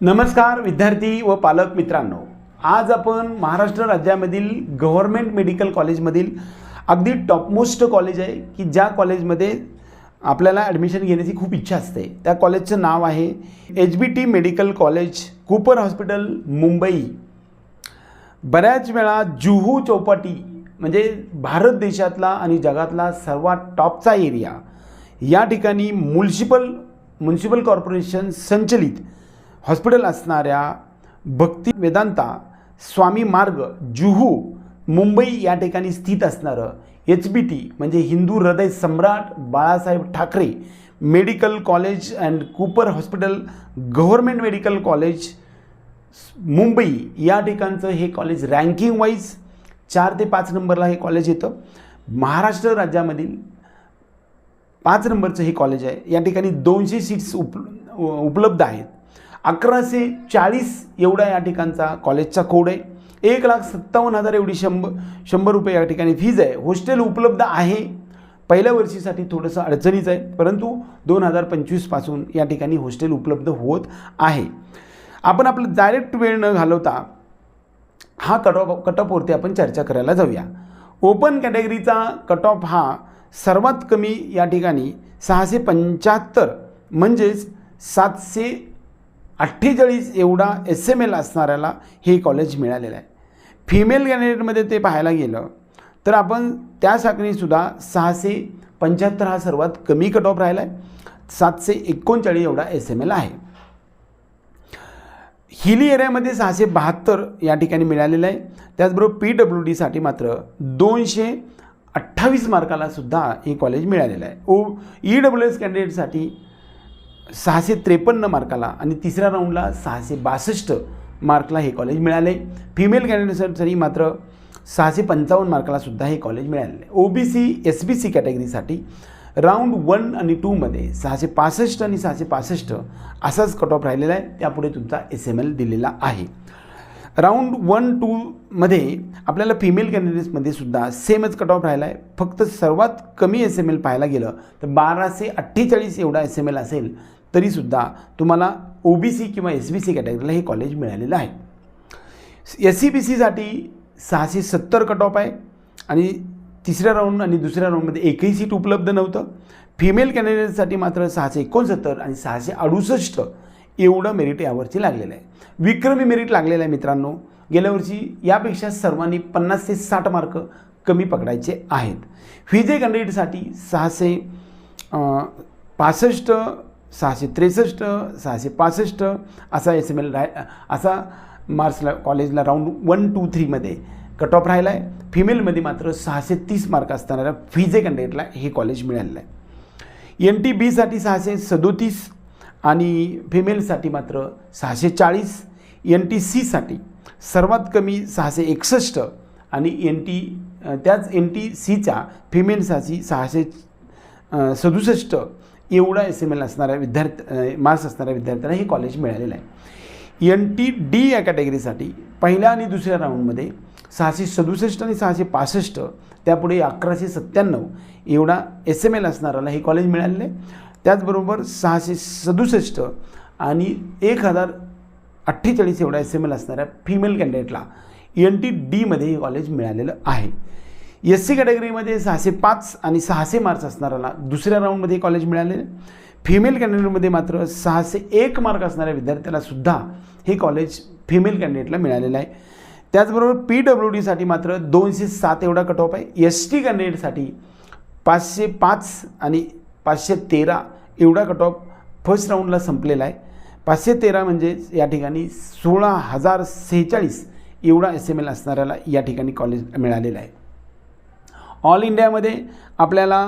नमस्कार विद्यार्थी व पालक मित्रांनो. आज आपण महाराष्ट्र राज्यामधील गव्हर्मेंट मेडिकल कॉलेजमधील अगदी टॉपमोस्ट कॉलेज आहे की ज्या कॉलेजमध्ये आपल्याला ॲडमिशन घेण्याची खूप इच्छा असते. त्या कॉलेजचं नाव आहे H B T medical college Cooper hospital Mumbai. बऱ्याच वेळा जुहू चौपाटी म्हणजे भारत देशातला आणि जगातला सर्वात टॉपचा एरिया या ठिकाणी म्युन्सिपल म्युन्सिपल कॉर्पोरेशन संचलित हॉस्पिटल असणाऱ्या भक्ती वेदांता स्वामी मार्ग जुहू मुंबई या ठिकाणी स्थित असणारं एच बी टी म्हणजे Hindu Hriday Samrat Balasaheb Thackeray medical college and Cooper hospital government medical college Mumbai या ठिकाणचं हे कॉलेज रँकिंग वाईज चार ते पाच नंबरला हे कॉलेज येतं. महाराष्ट्र राज्यामधील पाच नंबरचं हे कॉलेज आहे. या ठिकाणी दोनशे सीट्स उप उपलब्ध आहेत. अकराशे चाळीस एवढा या ठिकाणचा कॉलेजचा कोड आहे. एक लाख सत्तावन्न हजार एवढी शंभर शंभर रुपये या ठिकाणी फीज आहे. हॉस्टेल उपलब्ध आहे. पहिल्या वर्षीसाठी थोडंसं अडचणीचं आहे परंतु दोन हजार पंचवीसपासून या ठिकाणी हॉस्टेल उपलब्ध होत आहे. आपण आपलं डायरेक्ट वेळ न घालवता हा कट ऑफ कट ऑफवरती आपण चर्चा करायला जाऊया. ओपन कॅटेगरीचा कट ऑफ हा सर्वात कमी या ठिकाणी सहाशे पंच्याहत्तर म्हणजेच सातशे अठ्ठेचाळीस एवढा एस एम एल असणाऱ्याला हे कॉलेज मिळालेलं आहे. फिमेल कॅन्डिडेटमध्ये ते पाहायला गेलं तर आपण त्या साखळीसुद्धा सहाशे पंच्याहत्तर हा सर्वात कमी कट ऑफ राहिला आहे सातशे एकोणचाळीस एवढा एस एम एल आहे. हिली एरियामध्ये सहाशे बहात्तर या ठिकाणी मिळालेलं आहे. त्याचबरोबर पी डब्ल्यू डीसाठी मात्र दोनशे अठ्ठावीस मार्काला सुद्धा हे कॉलेज मिळालेलं आहे. ओ ई डब्ल्यू एस कॅन्डिडेटसाठी सहाशे त्रेपन्न मार्काला आणि तिसऱ्या राऊंडला सहाशे बासष्ट मार्कला हे कॉलेज मिळाले. फिमेल कॅन्डिडेटसाठी मात्र सहाशे पंचावन्न मार्काला सुद्धा हे कॉलेज मिळालेलं. आहे O B C S B C कॅटेगरीसाठी round one आणि टूमध्ये सहाशे पासष्ट आणि सहाशे पासष्ट असाच कट ऑफ राहिलेला आहे. त्यापुढे तुमचा एस एम एल दिलेला आहे. राऊंड वन टूमध्ये आपल्याला फिमेल कॅन्डिडेट्समध्ये सुद्धा सेमच कट ऑफ राहिला आहे फक्त सर्वात कमी एस एम एल पाहायला गेलं तर बाराशे अठ्ठेचाळीस एवढा एस एम एल असेल. तरीसुद्धा तुम्हाला ओ बी सी किंवा एस बी सी कॅटेगरीला हे कॉलेज मिळालेलं आहे. एस सी बी सीसाठी सहाशे सत्तर कट ऑफ आहे आणि तिसऱ्या राऊंड आणि दुसऱ्या राऊंडमध्ये एकही सीट उपलब्ध नव्हतं. फिमेल कॅन्डिडेटसाठी मात्र सहाशे एकोणसत्तर आणि सहाशे अडुसष्ट एवढं मेरिट यावरची लागलेलं आहे. विक्रमी मेरिट लागलेलं आहे मित्रांनो. गेल्या वर्षी यापेक्षा सर्वांनी पन्नास ते साठ मार्क कमी पकडायचे आहेत. फिजे कॅन्डिडेटसाठी सहाशे पासष्ट सहाशे त्रेसष्ट सहाशे पासष्ट असा एस एम एल राय असा मार्क्सला कॉलेजला राऊंड वन टू थ्रीमध्ये कट ऑफ राहिला आहे फिमेलमध्ये मात्र सहाशे तीस मार्क असणाऱ्या फिजे कॅन्डिडेटला हे कॉलेज मिळालेलं आहे. एन टी बीसाठी सहाशे सदोतीस आणि फिमेलसाठी मात्र सहाशे चाळीस. एन टी सीसाठी सर्वात कमी सहाशे एकसष्ट आणि एन टी त्याच एन टी सीच्या फिमेलसाठी सहाशे सदुसष्ट. एवढा एस एम एल असणाऱ्या विद्यार्थी मार्क्स असणाऱ्या विद्यार्थ्यांना हे कॉलेज मिळालेलं आहे. एन टी डी या कॅटेगरीसाठी पहिल्या आणि दुसऱ्या राऊंडमध्ये सहाशे सदुसष्ट आणि सहाशे पासष्ट त्यापुढे अकराशे सत्त्याण्णव एवढा एस एम एल असणाऱ्याला हे कॉलेज मिळालेलं आहे. त्याचबरोबर सहाशे सदुसष्ट आणि एक हजार अठ्ठेचाळीस एवढा एस एम एल असणाऱ्या फिमेल कॅन्डिडेटला एन टी डीमध्ये हे कॉलेज मिळालेलं आहे. एस सी कॅटेगरीमध्ये सहाशे पाच आणि सहाशे मार्क्स असणाऱ्याला दुसऱ्या राऊंडमध्ये कॉलेज मिळालेलं फिमेल कॅन्डिडेटमध्ये मात्र सहाशे एक मार्क असणाऱ्या विद्यार्थ्याला सुद्धा हे कॉलेज फिमेल कॅन्डिडेटला मिळालेलं आहे. त्याचबरोबर पी डब्ल्यू डीसाठी मात्र दोनशे सात एवढा कट ऑफ आहे. एस टी कॅन्डिडेटसाठी पाचशे पाच आणि पाचशे तेरा एवढा कट ऑफ फर्स्ट राऊंडला संपलेला आहे. पाचशे तेरा म्हणजेच या ठिकाणी सोळा हजार सेहेचाळीस एवढा एस एम एल असणाऱ्याला या ठिकाणी कॉलेज मिळालेला आहे. ऑल इंडियामध्ये आपल्याला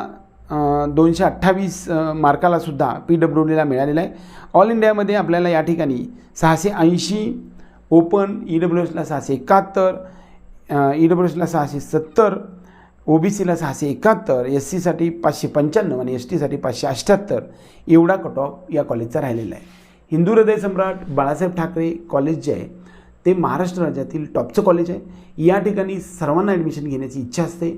दोनशे अठ्ठावीस मार्काला सुद्धा पी डब्ल्यू डीला मिळालेला आहे. ऑल इंडियामध्ये आपल्याला या ठिकाणी सहाशे ऐंशी ओपन ई डब्ल्यू एसला सहाशे एकाहत्तर ई डब्ल्यू एसला सहाशे सत्तर ओ बी सीला सहाशे एकाहत्तर एस सीसाठी पाचशे पंच्याण्णव आणि एस टीसाठी पाचशे अठ्ठ्याहत्तर. एवढा कट ऑफ या कॉलेजचा राहिलेला आहे. हिंदू हृदय सम्राट बाळासाहेब ठाकरे कॉलेज जे आहे ते महाराष्ट्र राज्यातील टॉपचं कॉलेज आहे. या ठिकाणी सर्वांना ॲडमिशन घेण्याची इच्छा असते.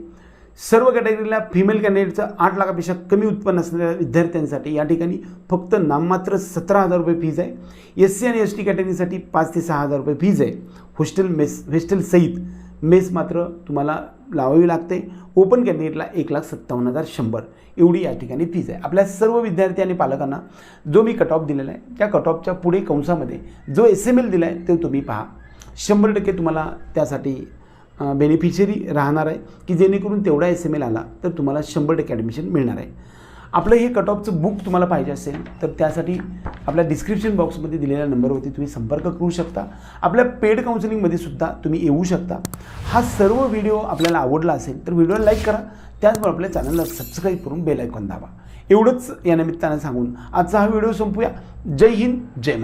सर्व कॅटेगरीला फिमेल कॅन्डिडेटचं आठ लाखापेक्षा कमी उत्पन्न असलेल्या विद्यार्थ्यांसाठी या ठिकाणी फक्त नाममात्र सतरा हजार रुपये फीज आहे. एस सी आणि एस टी कॅटेगरीसाठी पाच ते सहा हजार रुपये फीज आहे. हॉस्टेल मेस हॉस्टेल सहित मेस मात्र तुम्हाला लावावी लागते. ओपन कॅन्डिडेटला एक लाख सत्तावन्न हजार शंभर. एवढी या ठिकाणी फीज आहे. आपल्या सर्व विद्यार्थी आणि पालकांना जो मी कट ऑफ दिलेला आहे त्या कट ऑफच्या पुढे कंसामध्ये जो एस एम एल दिला आहे तो तुम्ही पहा. शंभर टक्के तुम्हाला त्यासाठी बेनिफिशरी राहणार आहे की जेणेकरून तेवढा एस एम एल आला तर तुम्हाला शंभर टक्के ॲडमिशन मिळणार आहे. आपलं हे कट ऑफचं बुक तुम्हाला पाहिजे असेल तर त्यासाठी आपल्या डिस्क्रिप्शन बॉक्समध्ये दिलेल्या नंबरवरती तुम्ही संपर्क करू शकता. आपल्या पेड काउन्सिलिंगमध्ये सुद्धा तुम्ही येऊ शकता. हा सर्व व्हिडिओ आपल्याला आवडला असेल तर व्हिडिओला लाईक करा. त्याचबरोबर आपल्या चॅनलला सबस्क्राईब करून बेल आयकॉन दाबा. एवढंच या निमित्तानं सांगून आजचा हा व्हिडिओ संपूया. जय हिंद जय महा